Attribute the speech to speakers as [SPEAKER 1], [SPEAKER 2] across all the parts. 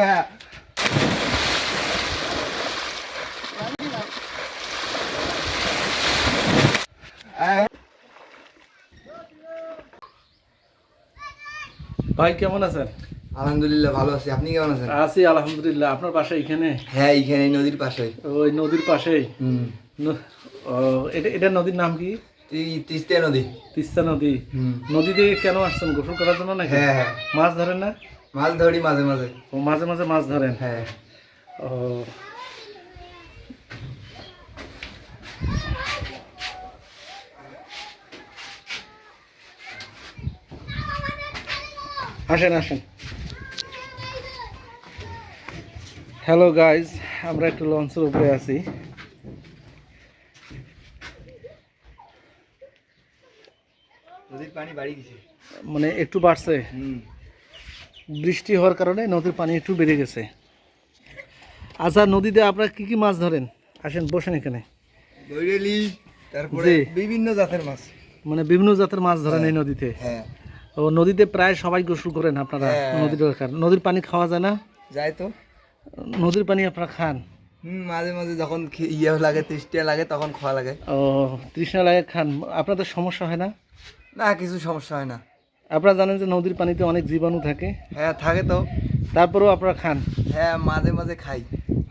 [SPEAKER 1] হ্যাঁ।
[SPEAKER 2] ভাই কেমন আছেন?
[SPEAKER 1] আলহামদুলিল্লাহ ভালো আছি। আপনি কেমন আছেন?
[SPEAKER 2] আছি আলহামদুলিল্লাহ। আপনার বাসা এখানে?
[SPEAKER 1] হ্যাঁ এখানে এই নদীর পাশে
[SPEAKER 2] ওই নদীর পাশেই?
[SPEAKER 1] হুম।
[SPEAKER 2] এটা এটা নদীর নাম কি?
[SPEAKER 1] তিস্তা নদী।
[SPEAKER 2] তিস্তা নদী। নদীতে কেন আসছেন? গোসল করার জন্য নাকি?
[SPEAKER 1] হ্যাঁ হ্যাঁ।
[SPEAKER 2] মাছ ধরেন না?
[SPEAKER 1] মাছ ধরি মাঝে মাঝে
[SPEAKER 2] ও মাঝে মাঝে মাছ ধরেন
[SPEAKER 1] হ্যাঁ।
[SPEAKER 2] ও আসেন আসেন। হ্যালো গাইজ আমরা একটু লঞ্চের উপরে আছি। মানে একটু বাড়ছে।
[SPEAKER 1] হুম।
[SPEAKER 2] বৃষ্টি হওয়ার কারণে নদীর পানি একটু বেড়ে গেছে। আচ্ছা নদীতে আপনারা কি কি মাছ ধরেন? আসেন বসেন এখানে।
[SPEAKER 1] বৈরেলি তারপরে বিভিন্ন জাতের মাছ।
[SPEAKER 2] মানে বিভিন্ন জাতের মাছ ধরেন এই নদীতে।
[SPEAKER 1] হ্যাঁ।
[SPEAKER 2] ও নদীতে প্রায় সবাই গোসল করেন আপনারা
[SPEAKER 1] হ্যাঁ।
[SPEAKER 2] নদীর দরকার নদীর পানি খাওয়া যায় না?
[SPEAKER 1] যায় তো।
[SPEAKER 2] নদীর পানি আপনারা খান?
[SPEAKER 1] হুম মাঝে মাঝে যখন ইয়ে লাগে তৃষ্টিয়া লাগে তখন খাওয়া লাগে।
[SPEAKER 2] ও তৃষ্ণা লাগে খান। আপনাদের সমস্যা হয় না?
[SPEAKER 1] না কিছু সমস্যা হয় না।
[SPEAKER 2] আপনারা জানেন যে নদীর পানিতে অনেক জীবাণু থাকে।
[SPEAKER 1] হ্যাঁ থাকে তো।
[SPEAKER 2] তারপরেও আপনারা খান।
[SPEAKER 1] হ্যাঁ মাঝে মাঝে খাই।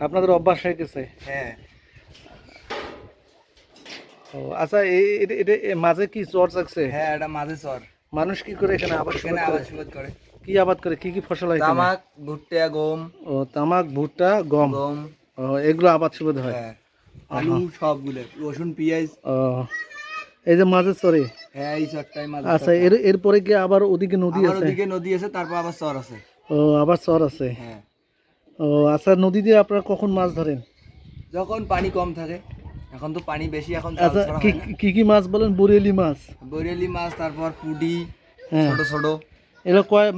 [SPEAKER 2] আপনাদের অভ্যাস হয়ে গেছে?
[SPEAKER 1] হ্যাঁ।
[SPEAKER 2] ও আচ্ছা এটা মাঝে কি চর থাকছে?
[SPEAKER 1] হ্যাঁ এটা মাঝে চর।
[SPEAKER 2] মানুষ কি করে এখানে আবাদ
[SPEAKER 1] এখানে
[SPEAKER 2] করে?
[SPEAKER 1] আবাদ করে।
[SPEAKER 2] কি আবাদ করে? কি কি ফসল হয়
[SPEAKER 1] তামাক ভুট্টা গম।
[SPEAKER 2] ও তামাক ভুট্টা গম।
[SPEAKER 1] গম।
[SPEAKER 2] ও এগুলো আবাদ সুবিধা হয়?
[SPEAKER 1] হ্যাঁ। আলু সবগুলো রসুন পেঁয়াজ।
[SPEAKER 2] ও এই যে মাঝে চরে?
[SPEAKER 1] হ্যাঁ এই চরটাই মাঝে
[SPEAKER 2] আচ্ছা এর এরপরে কি আবার ওদিকে নদী আছে?
[SPEAKER 1] ওদিকে নদী আছে তারপর আবার চর আছে।
[SPEAKER 2] ও আবার চর আছে?
[SPEAKER 1] হ্যাঁ।
[SPEAKER 2] ও আচ্ছা নদী দিয়ে আপনারা কখন মাছ ধরেন?
[SPEAKER 1] যখন পানি কম থাকে এখন তো পানি বেশি এখন
[SPEAKER 2] আচ্ছা কি কি মাছ বলেন? বরেলি মাছ?
[SPEAKER 1] বরেলি মাছ তারপর পুডি
[SPEAKER 2] হ্যাঁ।
[SPEAKER 1] ছোট ছোট।
[SPEAKER 2] এগুলো কয়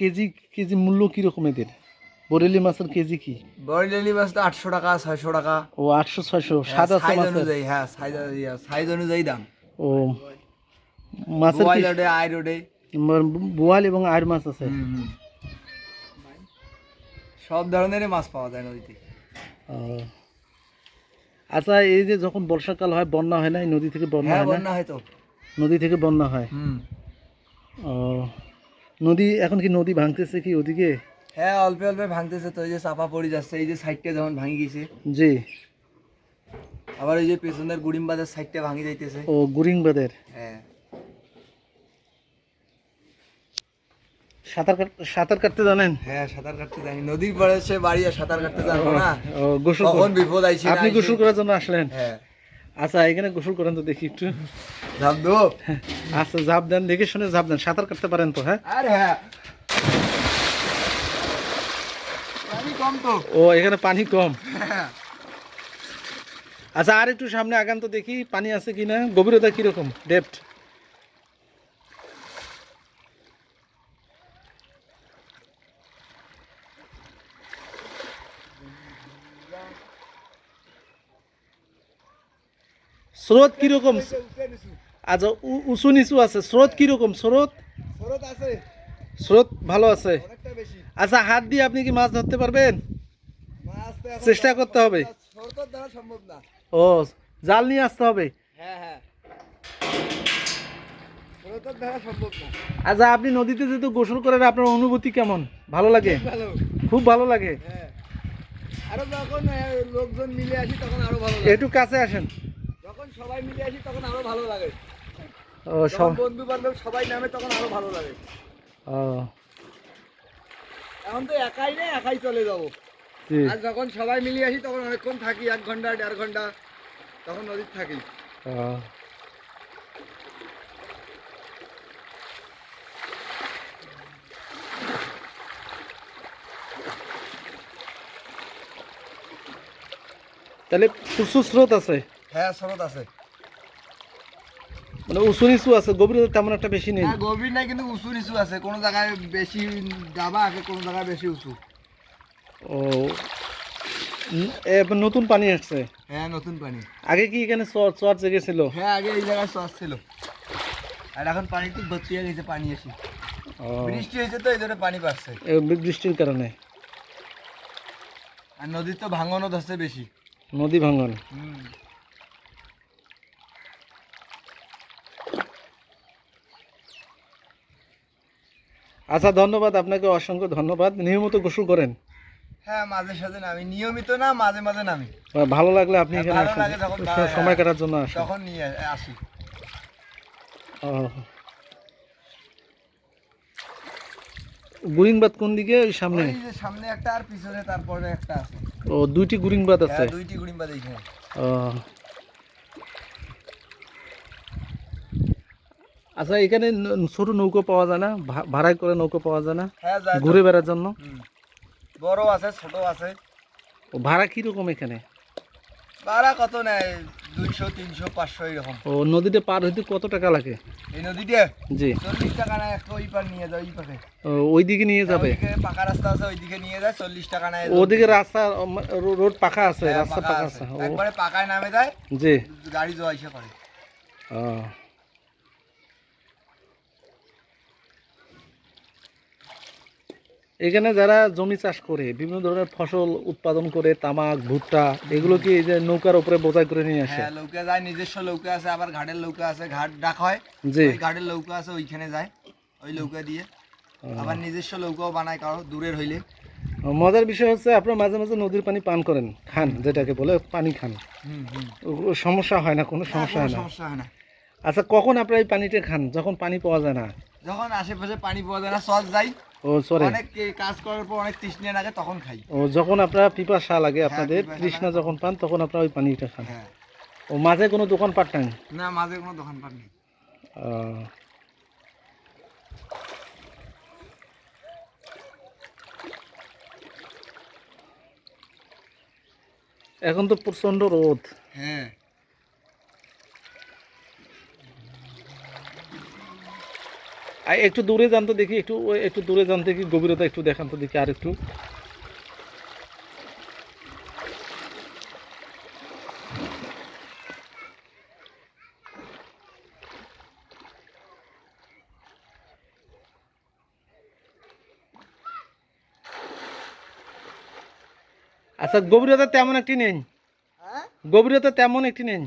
[SPEAKER 2] কেজি কেজি মূল্য কীরকম এদের? বরেলি মাছের কেজি কি?
[SPEAKER 1] বরেলি মাছ তো আটশো টাকা ছয়শো টাকা।
[SPEAKER 2] ও আটশো ছয়শো স্বাদ আছে
[SPEAKER 1] সাইজ অনুযায়ী হ্যাঁ সাইজ সাইজ অনুযায়ী দাম।
[SPEAKER 2] ও মাছের
[SPEAKER 1] আই রোডে
[SPEAKER 2] ম- বোয়াল এবং আর মাছ আছে।
[SPEAKER 1] সব ধরনের মাছ পাওয়া যায় নদীতে।
[SPEAKER 2] আচ্ছা এই যে যখন বর্ষাকাল হয় বন্যা হয় না? এই নদী থেকে বন্যা
[SPEAKER 1] হ্যাঁ
[SPEAKER 2] হয় না?
[SPEAKER 1] বন্যা হয়তো
[SPEAKER 2] নদী থেকে বন্যা হয়? ও নদী এখন কি নদী ভাঙতেছে কি ওদিকে?
[SPEAKER 1] হ্যাঁ অল্পে অল্পে ভাঙতেছে তো এই যে চাপা পড়ে যাচ্ছে এই যে সাইডটা যখন ভাঙি গেছে।
[SPEAKER 2] জি।
[SPEAKER 1] আবার এই যে পেছনের গুড়িমবাজার সাইডটা ভাঙি যাইতেছে।
[SPEAKER 2] ও গুরিংবাদের
[SPEAKER 1] হ্যাঁ।
[SPEAKER 2] সাঁতার সাঁতার কাটতে জানেন?
[SPEAKER 1] হ্যাঁ সাঁতার কাটতে জানি। নদীর পরে সে বাড়ি আর সাঁতার কাটতে জানব না।
[SPEAKER 2] ও গোসল
[SPEAKER 1] কখন বিপদ আইছে
[SPEAKER 2] আপনি গোসল করার জন্য আসলেন?
[SPEAKER 1] হ্যাঁ।
[SPEAKER 2] আচ্ছা এখানে গোসল করেন তো দেখি একটু।
[SPEAKER 1] ঝাপ দো।
[SPEAKER 2] আচ্ছা ঝাঁপ দেন দেখে শুনে ঝাঁপ দেন। সাঁতার কাটতে পারেন তো হ্যাঁ?
[SPEAKER 1] আর হ্যাঁ। পানি কম তো।
[SPEAKER 2] ও এখানে পানি কম।
[SPEAKER 1] হ্যাঁ।
[SPEAKER 2] আচ্ছা আর একটু সামনে আগান তো দেখি পানি আছে কি না গভীরতা কীরকম ডেপথ স্রোত কীরকম? আচ্ছা উ- উঁচু নিচু আছে স্রোত কীরকম স্রোত?
[SPEAKER 1] শরৎ আছে।
[SPEAKER 2] স্রোত ভালো আছে। আচ্ছা হাত দিয়ে আপনি কি মাছ ধরতে পারবেন? চেষ্টা করতে হবে।
[SPEAKER 1] সম্ভব না।
[SPEAKER 2] ও জাল নিয়ে আসতে হবে।
[SPEAKER 1] হ্যাঁ হ্যাঁ।
[SPEAKER 2] আচ্ছা আপনি নদীতে যেহেতু গোসল করেন আপনার অনুভূতি কেমন? ভালো লাগে? খুব ভালো। লাগে?
[SPEAKER 1] হ্যাঁ। আরও যখন লোকজন মিলে আসি তখন আরও ভালো লাগে।
[SPEAKER 2] একটু কাছে আসেন।
[SPEAKER 1] যখন সবাই মিলে আসি তখন আরও ভালো লাগে।
[SPEAKER 2] ও সব
[SPEAKER 1] বন্ধু বান্ধব সবাই নামে তখন আরও ভালো লাগে।
[SPEAKER 2] ও।
[SPEAKER 1] এখন তো একাই একাই চলে যাব। আর যখন সবাই মিলে আসি তখন অনেকক্ষণ থাকি এক ঘণ্টা দেড় ঘণ্টা তখন নদীর থাকি।
[SPEAKER 2] তাহলে প্রচুর স্রোত আছে?
[SPEAKER 1] হ্যাঁ স্রোত আছে।
[SPEAKER 2] মানে উঁচু নিচু আছে গভীরতা তেমন একটা বেশি নেই।
[SPEAKER 1] গভীর নাই কিন্তু উঁচু নিচু আছে। কোনো জায়গায় বেশি ডাবা আছে কোনো জায়গায় বেশি উঁচু।
[SPEAKER 2] ও নতুন পানি আসছে।
[SPEAKER 1] হ্যাঁ নতুন পানি।
[SPEAKER 2] আগে কি এখানে চর চর জেগেছিল?
[SPEAKER 1] হ্যাঁ আগে এই জায়গায় সস ছিল। আর এখন পানি একটু ভর্তি হয়ে গেছে পানি এসে। বৃষ্টি হয়েছে তো এই জন্য পানি পাচ্ছে
[SPEAKER 2] বৃষ্টির কারণে।
[SPEAKER 1] আর নদীর তো ভাঙনও ধরছে বেশি।
[SPEAKER 2] নদী ভাঙ্গন
[SPEAKER 1] হুম।
[SPEAKER 2] আচ্ছা ধন্যবাদ আপনাকে অসংখ্য ধন্যবাদ। নিয়মিত গোসল করেন।
[SPEAKER 1] হ্যাঁ মাঝে সাঝে নামি। নিয়মিত না মাঝে মাঝে নামি।
[SPEAKER 2] ভালো লাগলে আপনি এখানে
[SPEAKER 1] ভালো লাগে যখন
[SPEAKER 2] সময় কাটার জন্য আসেন।
[SPEAKER 1] তখন নিয়ে আসি।
[SPEAKER 2] গুরিংবাদ কোন দিকে? ওই সামনে।
[SPEAKER 1] ওই যে সামনে একটা আর পিছনে তারপরে একটা আছে।
[SPEAKER 2] ও দুইটি গুরিংবাদ আছে?
[SPEAKER 1] হ্যাঁ দুইটি গুড়িম্বা দেখে
[SPEAKER 2] ও। আচ্ছা এখানে ছোট নৌকো পাওয়া যায় না? ভাড়ায় করে নৌকো পাওয়া যায় না?
[SPEAKER 1] হ্যাঁ।
[SPEAKER 2] ঘুরে বেড়ার জন্য।
[SPEAKER 1] বড় আছে ছোট আছে।
[SPEAKER 2] ও ভাড়া কীরকম এখানে?
[SPEAKER 1] ভাড়া কত নেয়? দুইশো তিনশো পাঁচশো এরকম।
[SPEAKER 2] ও নদীতে পার হইতে কত টাকা লাগে?
[SPEAKER 1] এই নদীতে?
[SPEAKER 2] জি।
[SPEAKER 1] চল্লিশ টাকা নেয় একটা ওই পার নিয়ে যায় ওই পাশে
[SPEAKER 2] ও, ওইদিকে নিয়ে যাবে?
[SPEAKER 1] ওইদিকে পাকা রাস্তা আছে ওইদিকে নিয়ে যায় চল্লিশ টাকা নেয়।
[SPEAKER 2] ওদিকে রাস্তা রোড পাকা আছে
[SPEAKER 1] হ্যাঁ,
[SPEAKER 2] রাস্তা
[SPEAKER 1] পাকা আছে। একবারে পাকায় নামে যায়
[SPEAKER 2] জি।
[SPEAKER 1] গাড়ি যাওয়া এসে করে।
[SPEAKER 2] ও। এখানে যারা জমি চাষ করে বিভিন্ন ধরনের ফসল উৎপাদন করে তামাক ভুট্টা এগুলো কি এই যে নৌকার উপরে বোঝাই করে নিয়ে আসে?
[SPEAKER 1] হ্যাঁ লৌকা যায় নিজস্ব লৌকা আছে আবার ঘাটের লৌকা আছে ঘাট ডাক হয়।
[SPEAKER 2] জি।
[SPEAKER 1] ওই ঘাটের লৌকা আছে ওইখানে যায় ওই লৌকা দিয়ে। আবার নিজস্ব লৌকাও বানায় কারও দূরের হইলে।
[SPEAKER 2] মজার বিষয় হচ্ছে আপনারা মাঝে মাঝে নদীর পানি পান করেন খান যেটাকে বলে পানি খান।
[SPEAKER 1] হুম হুম।
[SPEAKER 2] ও- ও সমস্যা হয় না কোনো সমস্যা হয় না।
[SPEAKER 1] সমস্যা হয় না।
[SPEAKER 2] আচ্ছা কখন আপনারা এই পানিটা খান? যখন পানি পাওয়া যায় না।
[SPEAKER 1] যখন আশেপাশে পানি পাওয়া যায় না সস যাই।
[SPEAKER 2] ও সরে
[SPEAKER 1] অনেক কাজ করার পর অনেক তৃষ্ণা লাগে তখন খাই।
[SPEAKER 2] ও যখন আপনারা পিপাসা লাগে আপনাদের তৃষ্ণা যখন পান তখন আপনারা ওই পানিটা খান।
[SPEAKER 1] হ্যাঁ।
[SPEAKER 2] ও মাঝে কোনো দোকান পাট নাই?
[SPEAKER 1] না মাঝে কোনো দোকানপাট নেই।
[SPEAKER 2] এখন তো প্রচণ্ড রোদ।
[SPEAKER 1] হ্যাঁ।
[SPEAKER 2] একটু দূরে যান তো দেখি একটু একটু দূরে যান দেখি গভীরতা একটু দেখান তো দেখি আর একটু। আচ্ছা গভীরতা তেমন একটি নেই।
[SPEAKER 1] হ্যাঁ?
[SPEAKER 2] গভীরতা তেমন একটি নেই।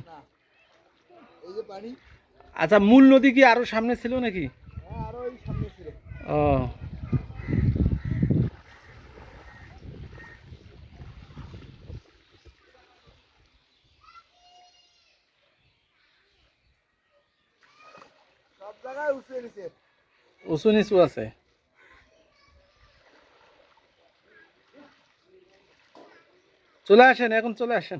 [SPEAKER 2] আচ্ছা মূল নদী কি আরও সামনে ছিল নাকি
[SPEAKER 1] হ্যাঁ আরও ওই সামনে ছিল
[SPEAKER 2] ও উঁচু নিচু আছে। চলে আসেন এখন চলে আসেন।